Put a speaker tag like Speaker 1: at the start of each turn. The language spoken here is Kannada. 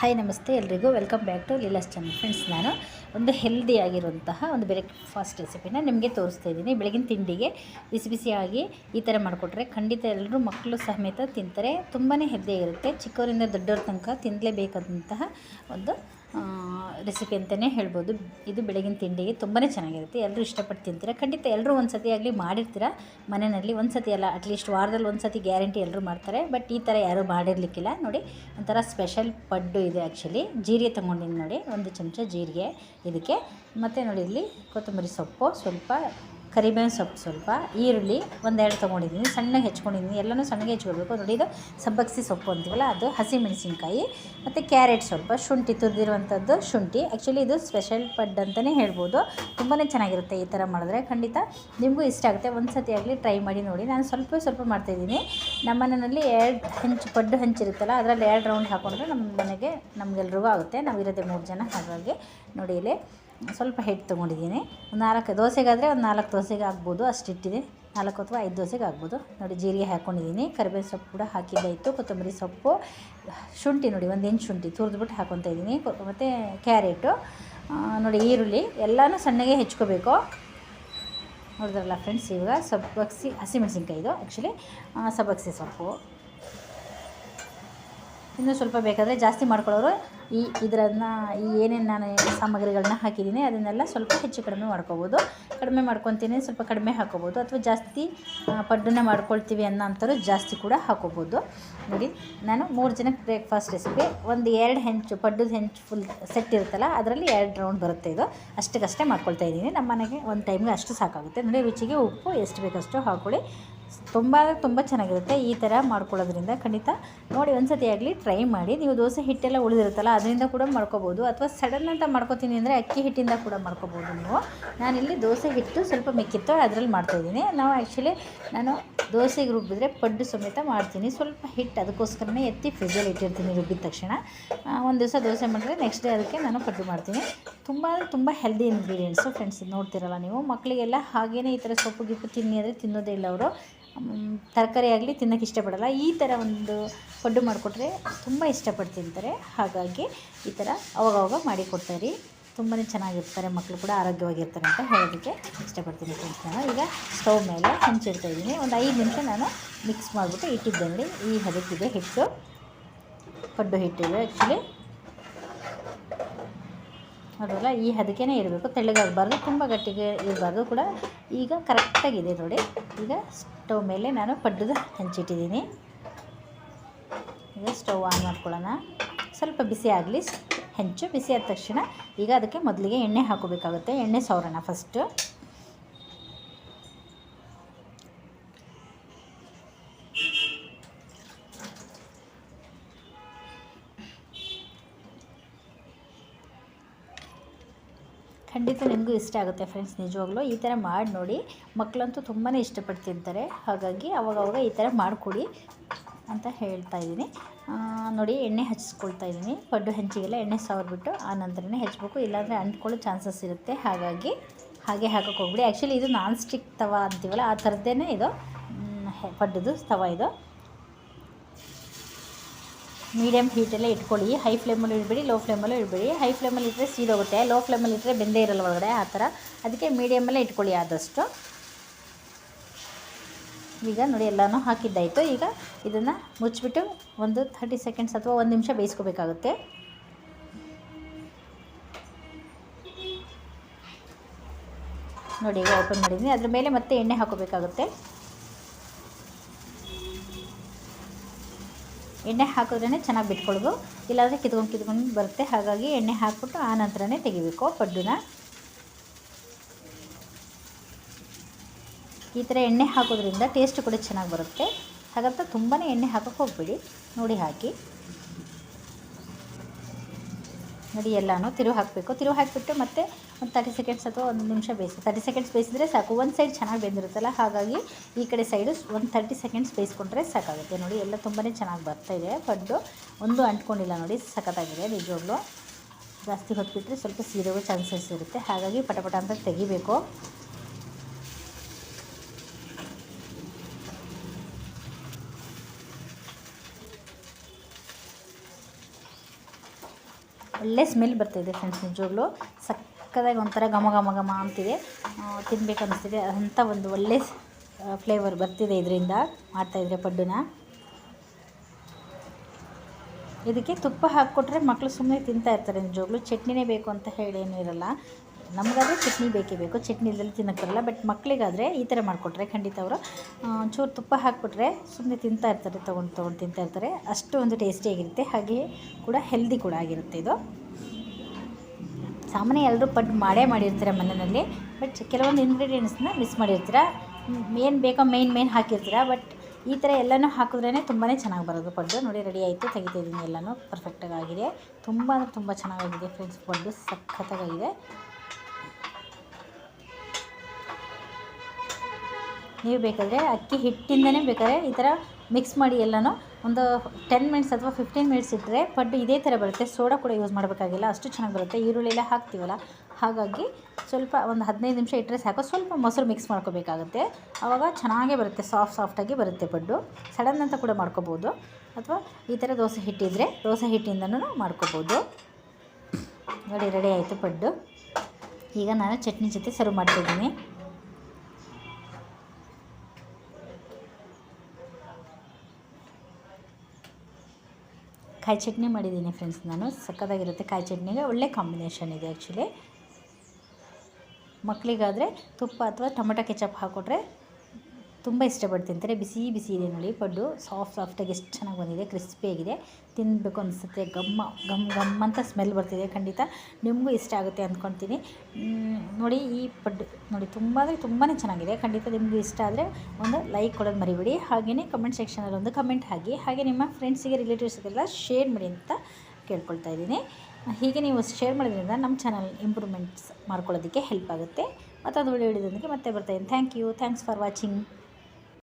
Speaker 1: ಹಾಯ್ ನಮಸ್ತೆ ಎಲ್ರಿಗೂ. Welcome back to Leela's channel friends ನಾನು ಒಂದು ಹೆಲ್ದಿ ಆಗಿರುವಂತಹ ಒಂದು ಬ್ರೇಕ್ಫಾಸ್ಟ್ ರೆಸಿಪಿನ ನಿಮಗೆ ತೋರಿಸ್ತಾ ಇದ್ದೀನಿ. ಬೆಳಗಿನ ತಿಂಡಿಗೆ ಬಿಸಿ ಬಿಸಿಯಾಗಿ ಈ ಥರ ಮಾಡಿಕೊಟ್ರೆ ಖಂಡಿತ ಎಲ್ಲರೂ ಮಕ್ಕಳು ಸಮೇತ ತಿಂತಾರೆ. ತುಂಬಾ ಹೆಲ್ದಿಯಾಗಿರುತ್ತೆ ಚಿಕ್ಕವರಿಂದ ದೊಡ್ಡವ್ರ ತನಕ ತಿನ್ನಲೇಬೇಕಾದಂತಹ ಒಂದು ರೆಸಿಪಿ ಅಂತಲೇ ಹೇಳ್ಬೋದು. ಇದು ಬೆಳಗಿನ ತಿಂಡಿಗೆ ತುಂಬಾ ಚೆನ್ನಾಗಿರುತ್ತೆ. ಎಲ್ಲರೂ ಇಷ್ಟಪಟ್ಟು ತಿಂತೀರ? ಖಂಡಿತ ಎಲ್ಲರೂ ಒಂದು ಸತಿ ಆಗಲಿ ಮಾಡಿರ್ತೀರ? ಮನೆಯಲ್ಲಿ ಒಂದು ಸತಿ ಅಲ್ಲ ಅಟ್ಲೀಸ್ಟ್ ವಾರದಲ್ಲಿ ಒಂದು ಸತಿ ಗ್ಯಾರಂಟಿ ಎಲ್ಲರೂ ಮಾಡ್ತಾರೆ. ಬಟ್ ಈ ಥರ ಯಾರೂ ಮಾಡಿರ್ಲಿಕ್ಕಿಲ್ಲ. ನೋಡಿ, ಒಂಥರ ಸ್ಪೆಷಲ್ ಪಡ್ಡು ಇದೆ ಆ್ಯಕ್ಚುಲಿ ಜೀರಿಗೆ ತೊಗೊಂಡಿನಿ ನೋಡಿ, ಒಂದು ಚಮಚ ಜೀರಿಗೆ ಇದಕ್ಕೆ. ಮತ್ತು ನೋಡಿ ಇಲ್ಲಿ ಕೊತ್ತಂಬರಿ ಸೊಪ್ಪು, ಸ್ವಲ್ಪ ಕರಿಬೇವಿನ ಸೊಪ್ಪು ಸ್ವಲ್ಪ, ಈರುಳ್ಳಿ ಒಂದೆರಡು ತೊಗೊಂಡಿದ್ದೀನಿ ಸಣ್ಣಗೆ ಹೆಚ್ಕೊಂಡಿದ್ದೀನಿ ಎಲ್ಲನೂ ಸಣ್ಣಗೆ ಹೆಚ್ಕೊಳ್ಬೇಕು. ನೋಡಿ, ಇದು ಸಬ್ಬಕ್ಸಿ ಸೊಪ್ಪು ಅಂತೀವಲ್ಲ, ಅದು ಹಸಿ ಮೆಣಸಿನ್ಕಾಯಿ ಮತ್ತು ಕ್ಯಾರೆಟ್ ಸ್ವಲ್ಪ, ಶುಂಠಿ ತುರಿದಿರುವಂಥದ್ದು ಶುಂಠಿ. ಆ್ಯಕ್ಚುಲಿ ಇದು ಸ್ಪೆಷಲ್ ಪಡ್ ಅಂತಲೇ ಹೇಳ್ಬೋದು. ತುಂಬಾ ಚೆನ್ನಾಗಿರುತ್ತೆ ಈ ಥರ ಮಾಡಿದ್ರೆ. ಖಂಡಿತ ನಿಮಗೂ ಇಷ್ಟ ಆಗುತ್ತೆ. ಒಂದು ಸತಿ ಆಗಲಿ ಟ್ರೈ ಮಾಡಿ ನೋಡಿ. ನಾನು ಸ್ವಲ್ಪ ಸ್ವಲ್ಪ ಮಾಡ್ತಾಯಿದ್ದೀನಿ ನಮ್ಮ ಮನೆಯಲ್ಲಿ ಎರಡು ಹಂಚು, ಪಡ್ಡು ಹಂಚಿರುತ್ತಲ್ಲ ಅದರಲ್ಲಿ ಎರಡು ರೌಂಡ್ ಹಾಕೊಂಡ್ರೆ ನಮ್ಮ ಮನೆಗೆ ನಮಗೆಲ್ರಿಗೂ ಆಗುತ್ತೆ. ನಾವು ಇರೋದೇ ಮೂರು ಜನ ಹಾಗಾಗಿ ನೋಡಿ ಇಲ್ಲಿ ಸ್ವಲ್ಪ ಹಿಟ್ಟು ತೊಗೊಂಡಿದ್ದೀನಿ. ಒಂದು ನಾಲ್ಕು ದೋಸೆಗಾದರೆ ಒಂದು ನಾಲ್ಕು ದೋಸೆಗೆ ಆಗ್ಬೋದು, ಅಷ್ಟು ಇಟ್ಟಿದೆ ನಾಲ್ಕು ಅಥವಾ ಐದು ದೋಸೆಗೆ ಆಗ್ಬೋದು. ನೋಡಿ, ಜೀರಿಗೆ ಹಾಕ್ಕೊಂಡಿದ್ದೀನಿ ಕರಿಬೇವು ಸೊಪ್ಪು ಕೂಡ ಹಾಕಿದ್ದಾಯಿತು. ಕೊತ್ತಂಬರಿ ಸೊಪ್ಪು, ಶುಂಠಿ ನೋಡಿ, ಒಂದು ಇಂಚು ಶುಂಠಿ ತುರಿದ್ಬಿಟ್ಟು ಹಾಕ್ಕೊತಾ ಇದ್ದೀನಿ. ಮತ್ತು ಕ್ಯಾರೆಟು ನೋಡಿ, ಈರುಳ್ಳಿ ಎಲ್ಲನೂ ಸಣ್ಣಗೆ ಹೆಚ್ಕೋಬೇಕು. ನೋಡಿದ್ರಲ್ಲ ಫ್ರೆಂಡ್ಸ್ ಇವಾಗ ಸಬ್ಬಕ್ಸಿ ಹಸಿಮೆಣಸಿನ್ಕಾಯಿ ಇದು ಆ್ಯಕ್ಚುಲಿ ಸಬ್ಬಕ್ಸಿ ಸೊಪ್ಪು. ಇನ್ನೂ ಸ್ವಲ್ಪ ಬೇಕಾದರೆ ಜಾಸ್ತಿ ಮಾಡ್ಕೊಳ್ಳೋರು ಈ ಇದರನ್ನು, ಈ ಏನೇನು ನಾನು ಸಾಮಗ್ರಿಗಳನ್ನ ಹಾಕಿದ್ದೀನಿ, ಅದನ್ನೆಲ್ಲ ಸ್ವಲ್ಪ ಹೆಚ್ಚು ಕಡಿಮೆ ಮಾಡ್ಕೋಬೋದು. ಕಡಿಮೆ ಮಾಡ್ಕೊತೀನಿ, ಸ್ವಲ್ಪ ಕಡಿಮೆ ಹಾಕೋಬೋದು. ಅಥವಾ ಜಾಸ್ತಿ ಪಡ್ಡನ್ನ ಮಾಡ್ಕೊಳ್ತೀವಿ ಅನ್ನೋ ಜಾಸ್ತಿ ಕೂಡ ಹಾಕೋಬೋದು. ನೋಡಿ, ನಾನು ಮೂರು ಜನಕ್ಕೆ ಬ್ರೇಕ್ಫಾಸ್ಟ್ ರೆಸಿಪಿ ಒಂದು ಎರಡು ಹೆಂಚು, ಪಡ್ಡದ ಹೆಂಚು ಫುಲ್ ಸೆಟ್ ಇರುತ್ತಲ್ಲ, ಅದರಲ್ಲಿ ಎರಡು ರೌಂಡ್ ಬರುತ್ತೆ ಇದು. ಅಷ್ಟಕ್ಕಷ್ಟೇ ಮಾಡ್ಕೊಳ್ತಾ ಇದ್ದೀನಿ. ನಮ್ಮ ಮನೆಗೆ ಒಂದು ಟೈಮ್ಗೆ ಅಷ್ಟು ಸಾಕಾಗುತ್ತೆ. ನೋಡಿ, ರುಚಿಗೆ ಉಪ್ಪು, ಎಷ್ಟು ಬೇಕಷ್ಟು ಹಾಕ್ಕೊಳ್ಳಿ ತುಂಬ ತುಂಬ ಚೆನ್ನಾಗಿರುತ್ತೆ ಈ ಥರ ಮಾಡ್ಕೊಳ್ಳೋದ್ರಿಂದ ಖಂಡಿತ. ನೋಡಿ ಒಂದು ಸತಿ ಆಗಲಿ ಟ್ರೈ ಮಾಡಿ. ನೀವು ದೋಸೆ ಹಿಟ್ಟೆಲ್ಲ ಉಳಿದಿರುತ್ತಲ್ಲ, ಅದರಿಂದ ಕೂಡ ಮಾಡ್ಕೋಬೋದು. ಅಥವಾ ಸಡನ್ ಅಂತ ಮಾಡ್ಕೋತೀನಿ ಅಂದರೆ ಅಕ್ಕಿ ಹಿಟ್ಟಿಂದ ಕೂಡ ಮಾಡ್ಕೋಬೋದು ನೀವು. ನಾನಿಲ್ಲಿ ದೋಸೆ ಹಿಟ್ಟು ಸ್ವಲ್ಪ ಮೆಕ್ಕಿತ್ತು, ಅದರಲ್ಲಿ ಮಾಡ್ತಾಯಿದ್ದೀನಿ ನಾವು ಆ್ಯಕ್ಚುಲಿ ನಾನು ದೋಸೆಗೆ ರುಬ್ಬಿದ್ರೆ ಪಡ್ಡು ಸಮೇತ ಮಾಡ್ತೀನಿ. ಸ್ವಲ್ಪ ಹಿಟ್ಟು ಅದಕ್ಕೋಸ್ಕರನೇ ಎತ್ತಿ ಫ್ರಿಜ್ಜಲ್ಲಿ ಇಟ್ಟಿರ್ತೀನಿ ರುಬ್ಬಿದ ತಕ್ಷಣ. ಒಂದು ದಿವಸ ದೋಸೆ ಮಾಡಿದ್ರೆ ನೆಕ್ಸ್ಟ್ ಡೇ ಅದಕ್ಕೆ ನಾನು ಪಡ್ಡು ಮಾಡ್ತೀನಿ. ತುಂಬ ತುಂಬ ಹೆಲ್ದಿ ಇಂಗ್ರೀಡಿಯೆಂಟ್ಸು ಫ್ರೆಂಡ್ಸ್ ನೋಡ್ತಿರಲ್ಲ ನೀವು. ಮಕ್ಕಳಿಗೆಲ್ಲ ಹಾಗೇ ಈ ಥರ ಸೊಪ್ಪು, ಗಿಪ್ಪು ತಿನ್ನಿ ಅಂದರೆ ತಿನ್ನೋದೇ ಇಲ್ಲ ಅವರು. ತರಕಾರಿ ಆಗಲಿ ತಿನ್ನೋಕ್ಕೆ ಇಷ್ಟಪಡೋಲ್ಲ. ಈ ಥರ ಒಂದು ಪಡ್ಡು ಮಾಡಿಕೊಟ್ರೆ ತುಂಬ ಇಷ್ಟಪಟ್ಟು ತಿಂತಾರೆ ಹಾಗಾಗಿ ಈ ಥರ ಅವಾಗವಾಗ ಮಾಡಿ ಇರಿ ತುಂಬಾ ಚೆನ್ನಾಗಿರ್ತಾರೆ. ಮಕ್ಕಳು ಕೂಡ ಆರೋಗ್ಯವಾಗಿರ್ತಾರೆ ಅಂತ ಹೇಳೋದಕ್ಕೆ ಇಷ್ಟಪಡ್ತೀನಿ ಫ್ರೆಂಡ್ಸ್ ನಾನು. ಈಗ ಸ್ಟವ್ ಮೇಲೆ ಹಂಚಿಡ್ತಾ ಇದ್ದೀನಿ. ಒಂದು ಐದು ನಿಮಿಷ ನಾನು ಮಿಕ್ಸ್ ಮಾಡಿಬಿಟ್ಟು ಇಟ್ಟಿದ್ದೇನೆ ನೋಡಿ ಈ ಹದಕ್ಕಿದೆ ಹಿಟ್ಟು. ಪಡ್ಡು ಹಿಟ್ಟಿದೆ ಆ್ಯಕ್ಚುಲಿ ಅದಲ್ಲ ಈ ಹದಕ್ಕೇ ಇರಬೇಕು. ತೆಳ್ಳಗಾಗಬಾರ್ದು. ತುಂಬ ಗಟ್ಟಿಗೆ ಇರಬಾರ್ದು ಕೂಡ. ಈಗ ಕರೆಕ್ಟಾಗಿದೆ ನೋಡಿ. ಈಗ ಸ್ಟವ್ ಮೇಲೆ ನಾನು ಪಡ್ಡದ ಹಂಚಿಟ್ಟಿದ್ದೀನಿ. ಈಗ ಸ್ಟವ್ ಆನ್ ಮಾಡ್ಕೊಳ್ಳೋಣ. ಸ್ವಲ್ಪ ಬಿಸಿ ಆಗಲಿ ಹೆಂಚು ಬಿಸಿ ಆದ ತಕ್ಷಣ ಈಗ ಅದಕ್ಕೆ ಮೊದಲಿಗೆ ಎಣ್ಣೆ ಹಾಕೋಬೇಕಾಗುತ್ತೆ. ಎಣ್ಣೆ ಸವರೋಣ ಫಸ್ಟು ಖಂಡಿತ ನಿಮಗೂ ಇಷ್ಟ ಆಗುತ್ತೆ ಫ್ರೆಂಡ್ಸ್ ನಿಜವಾಗ್ಲೂ ಈ ಥರ ಮಾಡಿ ನೋಡಿ. ಮಕ್ಕಳಂತೂ ತುಂಬಾ ಇಷ್ಟಪಟ್ಟು ತಿಂತಾರೆ ಹಾಗಾಗಿ ಅವಾಗವಾಗ ಈ ಥರ ಮಾಡಿಕೊಡಿ ಅಂತ ಹೇಳ್ತಾ ಇದ್ದೀನಿ. ನೋಡಿ ಎಣ್ಣೆ ಹಚ್ಚಿಸ್ಕೊಳ್ತಾ ಇದ್ದೀನಿ. ಪಡ್ಡು ಹೆಂಚಿಗೆಲ್ಲ ಎಣ್ಣೆ ಸಾವಿರ್ಬಿಟ್ಟು ಆ ನಂತರನೇ ಹೆಚ್ಚಬೇಕು ಇಲ್ಲಾಂದರೆ ಅಂಟ್ಕೊಳ್ಳೋ ಚಾನ್ಸಸ್ ಇರುತ್ತೆ. ಹಾಗಾಗಿ ಹಾಗೆ ಹಾಕೋಕೆ ಹೋಗ್ಬಿಡಿ. ಆ್ಯಕ್ಚುಲಿ ಇದು ನಾನ್ ಸ್ಟಿಕ್ ತವ ಅಂತೀವಲ್ಲ, ಆ ಥರದ್ದೇ ಇದು. ಪಡ್ಡದು ತವ ಇದು. ಮೀಡಿಯಮ್ ಹೀಟಲ್ಲೇ ಇಟ್ಕೊಳ್ಳಿ. ಹೈ ಫ್ಲೇಮಲ್ಲಿ ಇಡಬೇಡಿ ಲೋ ಫ್ಲೇಮಲ್ಲೂ ಇಡಬೇಡಿ. ಹೈ ಫ್ಲೇಮಲ್ಲಿ ಇಟ್ಟರೆ ಸೀದೋಗುತ್ತೆ ಲೋ ಫ್ಲೇಮಲ್ಲಿ ಇಟ್ಟರೆ ಬೆಂದೇ ಇರಲ್ಲ ಒಳಗಡೆ, ಆ ಥರ. ಅದಕ್ಕೆ ಮೀಡಿಯಮಲ್ಲೇ ಇಟ್ಕೊಳ್ಳಿ ಆದಷ್ಟು. ಈಗ ನೋಡಿ, ಎಲ್ಲನೂ ಹಾಕಿದ್ದಾಯಿತು. ಈಗ ಇದನ್ನು ಮುಚ್ಚಿಬಿಟ್ಟು ಒಂದು ಥರ್ಟಿ ಸೆಕೆಂಡ್ಸ್ ಅಥವಾ ಒಂದು ನಿಮಿಷ ಬೇಯಿಸ್ಕೋಬೇಕಾಗುತ್ತೆ. ನೋಡಿ, ಈಗ ಓಪನ್ ಮಾಡಿದ್ದೀನಿ ಅದ್ರ ಮೇಲೆ ಮತ್ತೆ ಎಣ್ಣೆ ಹಾಕೋಬೇಕಾಗುತ್ತೆ. ಎಣ್ಣೆ ಹಾಕಿದ್ರೇ ಚೆನ್ನಾಗಿ ಬಿಟ್ಕೊಳ್ಳೋದು ಇಲ್ಲಾಂದರೆ ಕಿತ್ಕೊಂಡು ಕಿತ್ಕೊಂಡು ಬರುತ್ತೆ. ಹಾಗಾಗಿ ಎಣ್ಣೆ ಹಾಕ್ಬಿಟ್ಟು ಆ ನಂತರನೇ ತೆಗಿಬೇಕು ಪಡ್ಡುನ. ಈ ಥರ ಎಣ್ಣೆ ಹಾಕೋದ್ರಿಂದ ಟೇಸ್ಟ್ ಕೂಡ ಚೆನ್ನಾಗಿ ಬರುತ್ತೆ. ಹಾಗಂತ ತುಂಬಾ ಎಣ್ಣೆ ಹಾಕೋಕ್ಕೆ ಹೋಗ್ಬೇಡಿ. ನೋಡಿ ಹಾಕಿ. ನೋಡಿ ಎಲ್ಲನೂ ತಿರು ಹಾಕಬೇಕು ತಿರುವು ಹಾಕಿಬಿಟ್ಟು ಮತ್ತೆ ಒಂದು ತರ್ಟಿ ಸೆಕೆಂಡ್ಸ್ ಅಥವಾ ಒಂದು ನಿಮಿಷ ಬೇಯಿಸಿ. ತರ್ಟಿ ಸೆಕೆಂಡ್ಸ್ ಬೇಯಿಸಿದ್ರೆ ಸಾಕು. ಒಂದು ಸೈಡ್ ಚೆನ್ನಾಗಿ ಬೆಂದಿರುತ್ತಲ್ಲ, ಹಾಗಾಗಿ ಈ ಕಡೆ ಸೈಡು ಒಂದು ತರ್ಟಿ ಸೆಕೆಂಡ್ಸ್ ಬೇಯಿಸ್ಕೊಂಡ್ರೆ ಸಾಕಾಗುತ್ತೆ. ನೋಡಿ ಎಲ್ಲ ತುಂಬಾ ಚೆನ್ನಾಗಿ ಬರ್ತಾಯಿದೆ ಪಡ್ಡು ಒಂದು ಅಂಟ್ಕೊಂಡಿಲ್ಲ ನೋಡಿ, ಸಖತ್ತಾಗಿದೆ ನಿಜವಾಗ್ಲೂ. ಜಾಸ್ತಿ ಹೊತ್ಬಿಟ್ರೆ ಸ್ವಲ್ಪ ಸೀರೆಗೂ ಚಾನ್ಸಸ್ ಇರುತ್ತೆ. ಹಾಗಾಗಿ ಪಟಪಟ ಅಂತ ತೆಗಿಬೇಕು. ಒಳ್ಳೆ ಸ್ಮೆಲ್ ಬರ್ತಾಯಿದೆ ಫ್ರೆಂಡ್ಸ್ ನಿಜವಾಗ್ಲೂ. ಸಕ್ಕದಾಗಿ ಒಂಥರ ಘಮ ಘಮ ಘಮ ಅಂತಿದೆ. ತಿನ್ಬೇಕು ಅನ್ನಿಸ್ತಿದೆ ಅಂಥ ಒಂದು ಒಳ್ಳೆ ಫ್ಲೇವರ್ ಬರ್ತಿದೆ ಇದರಿಂದ. ಮಾಡ್ತಾಯಿದ್ರೆ ಪಡ್ಡುನ. ಇದಕ್ಕೆ ತುಪ್ಪ ಹಾಕ್ಕೊಟ್ರೆ ಮಕ್ಕಳು ಸುಮ್ಮನೆ ತಿಂತಾ ಇರ್ತಾರೆ ನಿಜವಾಗ್ಲೂ. ಚಟ್ನಿನೇ ಬೇಕು ಅಂತ ಹೇಳೇನು ಇರಲ್ಲ. ನಮಗಾದರೆ ಚಟ್ನಿ ಬೇಕೇ ಬೇಕು. ಚಟ್ನಿ ಇಲ್ಲದೆ ತಿನ್ನೋಕ್ಕಿರಲ್ಲ ಬಟ್ ಮಕ್ಕಳಿಗಾದರೆ ಈ ಥರ ಮಾಡಿಕೊಟ್ರೆ ಖಂಡಿತ ಅವರು. ಚೂರು ತುಪ್ಪ ಹಾಕಿಬಿಟ್ರೆ ಸುಮ್ಮನೆ ತಿಂತಾ ಇರ್ತಾರೆ, ತೊಗೊಂಡು ತೊಗೊಂಡು ತಿಂತಾ ಇರ್ತಾರೆ. ಅಷ್ಟು ಒಂದು ಟೇಸ್ಟಿಯಾಗಿರುತ್ತೆ ಹಾಗೆಯೇ ಕೂಡ ಹೆಲ್ದಿ ಕೂಡ ಆಗಿರುತ್ತೆ ಇದು. ಸಾಮಾನ್ಯ ಎಲ್ಲರೂ ಪಡ್ ಮಾಡೇ ಮಾಡಿರ್ತಾರೆ ಮನೆಯಲ್ಲಿ ಬಟ್ ಕೆಲವೊಂದು ಇಂಗ್ರೀಡಿಯೆಂಟ್ಸ್ನ ಮಿಸ್ ಮಾಡಿರ್ತೀರ. ಏನು ಬೇಕೋ ಮೇಯ್ನ್ ಮೇಯ್ನ್ ಹಾಕಿರ್ತೀರ. ಬಟ್ ಈ ಥರ ಎಲ್ಲನೂ ಹಾಕಿದ್ರೇ ತುಂಬಾ ಚೆನ್ನಾಗಿ ಬರೋದು ಪಡ್ಡು ನೋಡಿ ರೆಡಿ ಆಯಿತು. ತೆಗಿತಾ ಇದ್ದೀನಿ ಎಲ್ಲನೂ. ಪರ್ಫೆಕ್ಟಾಗಿ ಆಗಿದೆ. ತುಂಬ ಅಂದರೆ ತುಂಬ ಚೆನ್ನಾಗಾಗಿದೆ ಫ್ರೆಂಡ್ಸ್ ಪಡ್ಡು ಸಖತ್ತಾಗಿದೆ. ನೀವು ಬೇಕಾದರೆ, ಅಕ್ಕಿ ಹಿಟ್ಟಿಂದನೇ ಬೇಕಾದ್ರೆ ಈ ಥರ ಮಿಕ್ಸ್ ಮಾಡಿ ಎಲ್ಲನೂ ಒಂದು ಟೆನ್ ಮಿನಿಟ್ಸ್ ಅಥವಾ ಫಿಫ್ಟೀನ್ ಮಿನಿಟ್ಸ್ ಇಟ್ಟರೆ ಪಡ್ಡು ಇದೇ ಥರ ಬರುತ್ತೆ. ಸೋಡಾ ಕೂಡ ಯೂಸ್ ಮಾಡಬೇಕಾಗಿಲ್ಲ, ಅಷ್ಟು ಚೆನ್ನಾಗಿ ಬರುತ್ತೆ. ಈರುಳ್ಳಿ ಎಲ್ಲ ಹಾಕ್ತೀವಲ್ಲ, ಹಾಗಾಗಿ ಸ್ವಲ್ಪ ಒಂದು ಹದಿನೈದು ನಿಮಿಷ ಇಟ್ಟರೆ ಸಾಕು. ಸ್ವಲ್ಪ ಮೊಸರು ಮಿಕ್ಸ್ ಮಾಡ್ಕೋಬೇಕಾಗುತ್ತೆ. ಆವಾಗ ಚೆನ್ನಾಗೇ ಬರುತ್ತೆ ಸಾಫ್ಟ್ ಸಾಫ್ಟಾಗಿ ಬರುತ್ತೆ ಪಡ್ಡು. ಸಡನ್ ಅಂತ ಕೂಡ ಮಾಡ್ಕೋಬೋದು. ಅಥವಾ ಈ ಥರ ದೋಸೆ ಹಿಟ್ಟಿದ್ರೆ ದೋಸೆ ಹಿಟ್ಟಿಂದನೂ ಮಾಡ್ಕೋಬೋದು. ನೋಡಿ ರೆಡಿ ಆಯಿತು ಪಡ್ಡು. ಈಗ ನಾನು ಚಟ್ನಿ ಜೊತೆ ಸರ್ವ್ ಮಾಡ್ತಿದ್ದೀನಿ. ಕಾಯಿ ಚಟ್ನಿ ಮಾಡಿದ್ದೀನಿ ಫ್ರೆಂಡ್ಸ್ ನಾನು. ಸಕ್ಕತ್ತಾಗಿರುತ್ತೆ ಕಾಯಿ ಚಟ್ನಿಗೆ. ಒಳ್ಳೆ ಕಾಂಬಿನೇಷನ್ ಇದೆ ಆ್ಯಕ್ಚುಲಿ ಮಕ್ಕಳಿಗಾದರೆ ತುಪ್ಪ ಅಥವಾ ಟೊಮೆಟೊ ಕೆಚಪ್ ಹಾಕ್ಕೊಟ್ರೆ ತುಂಬ ಇಷ್ಟಪಟ್ಟು ತಿಂತಾರೆ ಬಿಸಿ ಬಿಸಿ ಇದೆ ನೋಡಿ. ಪಡ್ಡು ಸಾಫ್ಟ್ ಸಾಫ್ಟಾಗಿ ಎಷ್ಟು ಚೆನ್ನಾಗಿ ಬಂದಿದೆ ಕ್ರಿಸ್ಪಿಯಾಗಿದೆ ತಿನ್ನಬೇಕು ಅನಿಸುತ್ತೆ. ಗಮ್ಮ ಗಮ್ ಗಮ್ ಅಂತ ಸ್ಮೆಲ್ ಬರ್ತಿದೆ ಖಂಡಿತ. ನಿಮಗೂ ಇಷ್ಟ ಆಗುತ್ತೆ ಅಂದ್ಕೊಳ್ತೀನಿ. ನೋಡಿ ಈ ಪಡ್ಡು ನೋಡಿ ತುಂಬ ಅಂದರೆ ತುಂಬಾ ಚೆನ್ನಾಗಿದೆ. ಖಂಡಿತ ನಿಮಗೂ ಇಷ್ಟ ಆದರೆ ಒಂದು ಲೈಕ್ ಕೊಡೋದು ಮರಿಬೇಡಿ. ಹಾಗೆಯೇ ಕಮೆಂಟ್ ಸೆಕ್ಷನಲ್ಲಿ ಒಂದು ಕಮೆಂಟ್ ಹಾಕಿ, ಹಾಗೆ ನಿಮ್ಮ ಫ್ರೆಂಡ್ಸಿಗೆ ರಿಲೇಟಿವ್ಸ್ಗೆಲ್ಲ ಶೇರ್ ಮಾಡಿ ಅಂತ ಕೇಳ್ಕೊಳ್ತಾ ಇದ್ದೀನಿ. ಹೀಗೆ ನೀವು ಶೇರ್ ಮಾಡೋದ್ರಿಂದ ನಮ್ಮ ಚಾನಲ್ ಇಂಪ್ರೂವ್ಮೆಂಟ್ಸ್ ಮಾಡ್ಕೊಳ್ಳೋದಕ್ಕೆ ಹೆಲ್ಪ್ ಆಗುತ್ತೆ. ಮತ್ತೊಂದು ವಿಡಿಯೋ ಹಿಡಿದೊಂದಿಗೆ ಮತ್ತೆ ಬರ್ತಾಯಿದ್ದೀನಿ thank you thanks for watching